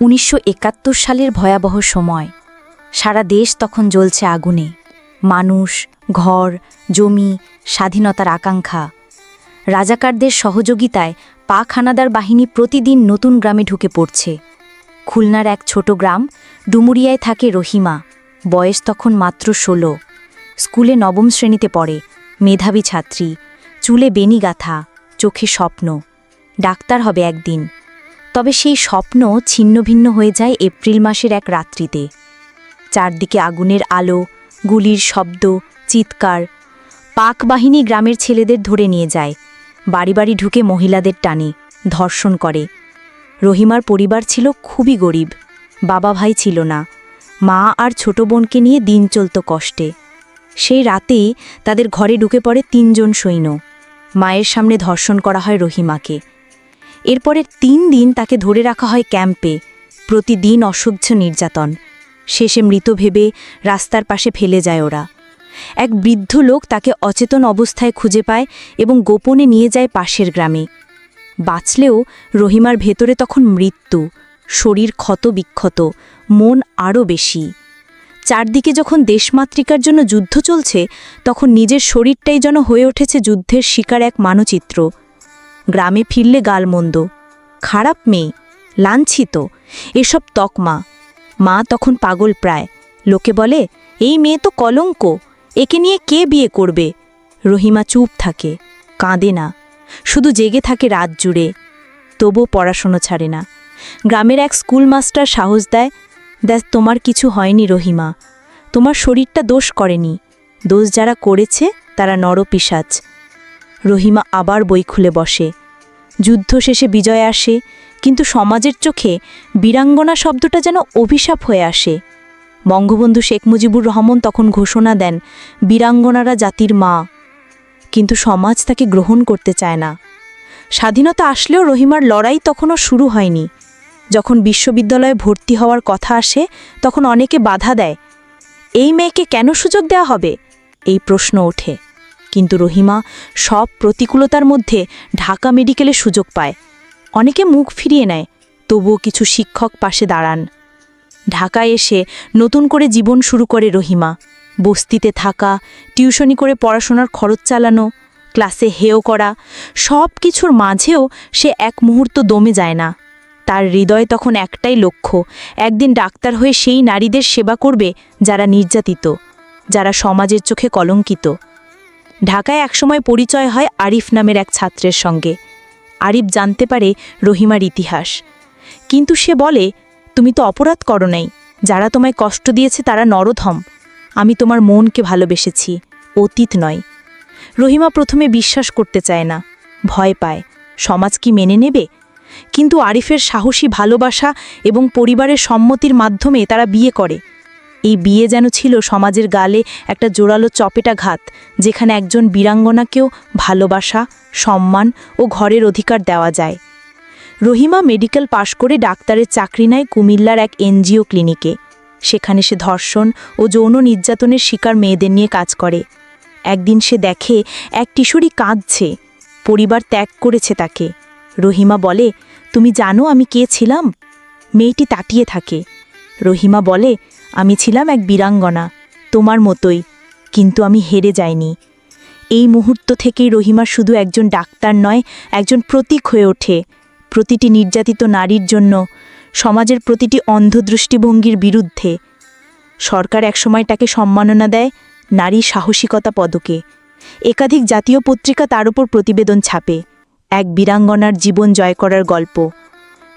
উনিশশো একাত্তর সালের ভয়াবহ সময়। সারা দেশ তখন জ্বলছে আগুনে। মানুষ, ঘর, জমি, স্বাধীনতার আকাঙ্ক্ষা। রাজাকারদের সহযোগিতায় পাক হানাদার বাহিনী প্রতিদিন নতুন গ্রামে ঢুকে পড়ছে। খুলনার এক ছোট গ্রাম ডুমুরিয়ায় থাকে রহিমা। বয়স তখন মাত্র ষোলো। স্কুলে নবম শ্রেণীতে পড়ে। মেধাবী ছাত্রী। চুলে বেনি গাথা চোখে স্বপ্ন। ডাক্তার হবে একদিন। তবে সেই স্বপ্ন ছিন্নভিন্ন হয়ে যায় এপ্রিল মাসের এক রাত্রিতে। চারদিকে আগুনের আলো, গুলির শব্দ, চিৎকার। পাক বাহিনী গ্রামের ছেলেদের ধরে নিয়ে যায়। বাড়ি বাড়ি ঢুকে মহিলাদের টানে, ধর্ষণ করে। রহিমার পরিবার ছিল খুবই গরিব, বাবা ভাই ছিল না। মা আর ছোট বোনকে নিয়ে দিন চলত কষ্টে। সেই রাতেই তাদের ঘরে ঢুকে পড়ে তিনজন সৈন্য। মায়ের সামনে ধর্ষণ করা হয় রহিমাকে। এরপরের তিন দিন তাকে ধরে রাখা হয় ক্যাম্পে। প্রতিদিন অসহ্য নির্যাতন। শেষে মৃত ভেবে রাস্তার পাশে ফেলে যায় ওরা। এক বৃদ্ধ লোক তাকে অচেতন অবস্থায় খুঁজে পায় এবং গোপনে নিয়ে যায় পাশের গ্রামে। বাঁচলেও রহিমার ভেতরে তখন মৃত্যু। শরীর ক্ষত বিক্ষত, মন আরও বেশি। চারদিকে যখন দেশমাতৃকার জন্য যুদ্ধ চলছে, তখন নিজের শরীরটাই যেন হয়ে উঠেছে যুদ্ধের শিকার এক মানচিত্র। গ্রামে ফিরলে গালমন্দ। খারাপ মেয়ে, লাঞ্ছিত। এসব তকমা মা। তখন পাগল প্রায়। লোকে বলে, এই মেয়ে তো কলঙ্ক। একে নিয়ে কে বিয়ে করবে? রহিমা চুপ থাকে, কাঁদে না। শুধু জেগে থাকে রাত জুড়ে। তবু পড়াশোনা ছাড়ে না। গ্রামের এক স্কুল মাস্টার সাহস দেয়, দেখ, তোমার কিছু হয়নি রহিমা। তোমার শরীরটা দোষ করেনি। দোষ যারা করেছে, তারা নরপিসাচ রহিমা আবার বই খুলে বসে। যুদ্ধ শেষে বিজয় আসে, কিন্তু সমাজের চোখে বীরাঙ্গনা শব্দটা যেন অভিশাপ হয়ে আসে। বঙ্গবন্ধু শেখ মুজিবুর রহমান তখন ঘোষণা দেন, বীরাঙ্গনারা জাতির মা। কিন্তু সমাজ তাকে গ্রহণ করতে চায় না। স্বাধীনতা আসলেও রহিমার লড়াই তখনও শুরু হয়নি। যখন বিশ্ববিদ্যালয়ে ভর্তি হওয়ার কথা আসে, তখন অনেকে বাধা দেয়, এই মেয়েকে কেন সুযোগ দেওয়া হবে? এই প্রশ্ন ওঠে। কিন্তু রহিমা সব প্রতিকূলতার মধ্যে ঢাকা মেডিকেলে সুযোগ পায়। অনেকে মুখ ফিরিয়ে নেয়, তবুও কিছু শিক্ষক পাশে দাঁড়ান। ঢাকায় এসে নতুন করে জীবন শুরু করে রহিমা। বস্তিতে থাকা, টিউশনি করে পড়াশোনার খরচ চালানো, ক্লাসে হেও করা, সব কিছুর মাঝেও সে এক মুহূর্ত দমে যায় না। তার হৃদয় তখন একটাই লক্ষ্য, একদিন ডাক্তার হয়ে সেই নারীদের সেবা করবে যারা নির্যাতিত, যারা সমাজের চোখে কলঙ্কিত। ঢাকায় একসময় পরিচয় হয় আরিফ নামের এক ছাত্রের সঙ্গে। আরিফ জানতে পারে রহিমার ইতিহাস। কিন্তু সে বলে, তুমি তো অপরাধ করো নাই। যারা তোমায় কষ্ট দিয়েছে তারা নরধম। আমি তোমার মনকে ভালোবেসেছি। অতীত নয় রহিমা প্রথমে বিশ্বাস করতে চায় না। ভয় পায়, সমাজ কি মেনে নেবে? কিন্তু আরিফের সাহসী ভালোবাসা এবং পরিবারের সম্মতির মাধ্যমে তারা বিয়ে করে। এই বিয়ে যেন ছিল সমাজের গালে একটা জোরালো চপেটা ঘাত যেখানে একজন বীরাঙ্গনাকেও ভালোবাসা, সম্মান ও ঘরের অধিকার দেওয়া যায়। রহিমা মেডিকেল পাশ করে ডাক্তারের চাকরি নেয় কুমিল্লার এক এনজিও ক্লিনিকে। সেখানে সে ধর্ষণ ও যৌন নির্যাতনের শিকার মেয়েদের নিয়ে কাজ করে। একদিন সে দেখে এক কিশোরী কাঁদছে, পরিবার ত্যাগ করেছে তাকে। রহিমা বলে, তুমি জানো আমি কে ছিলাম? মেয়েটি তাটিয়ে থাকে। রহিমা বলে আমি ছিলাম এক বীরাঙ্গনা, তোমার মতোই, কিন্তু আমি হেরে যাইনি। এই মুহূর্ত থেকেই রহিমা শুধু একজন ডাক্তার নয়, একজন প্রতীক হয়ে ওঠে। প্রতিটি নির্যাতিত নারীর জন্য, সমাজের প্রতিটি অন্ধ দৃষ্টিভঙ্গির বিরুদ্ধে। সরকার একসময় তাকে সম্মাননা দেয় নারী সাহসিকতা পদকে। একাধিক জাতীয় পত্রিকা তার উপর প্রতিবেদন ছাপে। এক বীরাঙ্গনার জীবন জয় করার গল্প।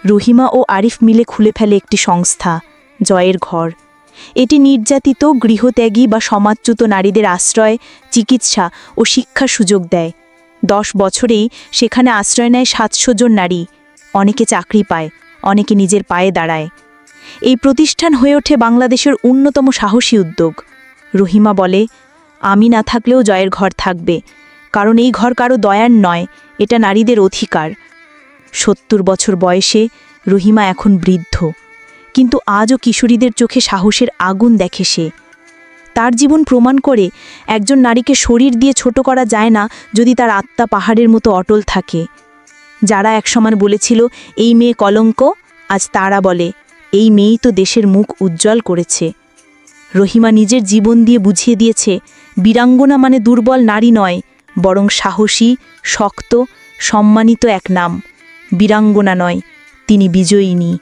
রহিমা ও আরিফ মিলে খুলে ফেলে একটি সংস্থা, জয়ের ঘর। এটি নির্যাতিত, গৃহত্যাগী বা সমাজচ্যুত নারীদের আশ্রয়, চিকিৎসা ও শিক্ষার সুযোগ দেয়। দশ বছরেই সেখানে আশ্রয় নেয় সাতশো জন নারী। অনেকে চাকরি পায়, অনেকে নিজের পায়ে দাঁড়ায়। এই প্রতিষ্ঠান হয়ে ওঠে বাংলাদেশের অন্যতম সাহসী উদ্যোগ। রহিমা বলে, আমি না থাকলেও জয়ের ঘর থাকবে, কারণ এই ঘর কারও দয়ার নয়, এটা নারীদের অধিকার। সত্তর বছর বয়সে রহিমা এখন বৃদ্ধ। কিন্তু আজও কিশোরীদের চোখে সাহসের আগুন দেখে সে। তার জীবন প্রমাণ করে একজন নারীকে শরীর দিয়ে ছোট করা যায় না যদি তার আত্মা পাহাড়ের মতো অটল থাকে। যারা একসময় বলেছিল, এই মেয়ে কলঙ্ক আজ তারা বলে, এই মেয়েই তো দেশের মুখ উজ্জ্বল করেছে। রহিমা নিজের জীবন দিয়ে বুঝিয়ে দিয়েছে, বীরাঙ্গনা মানে দুর্বল নারী নয়, বরং সাহসী, শক্ত, সম্মানিত এক নাম। বীরাঙ্গনা নয়, তিনি বিজয়িনী।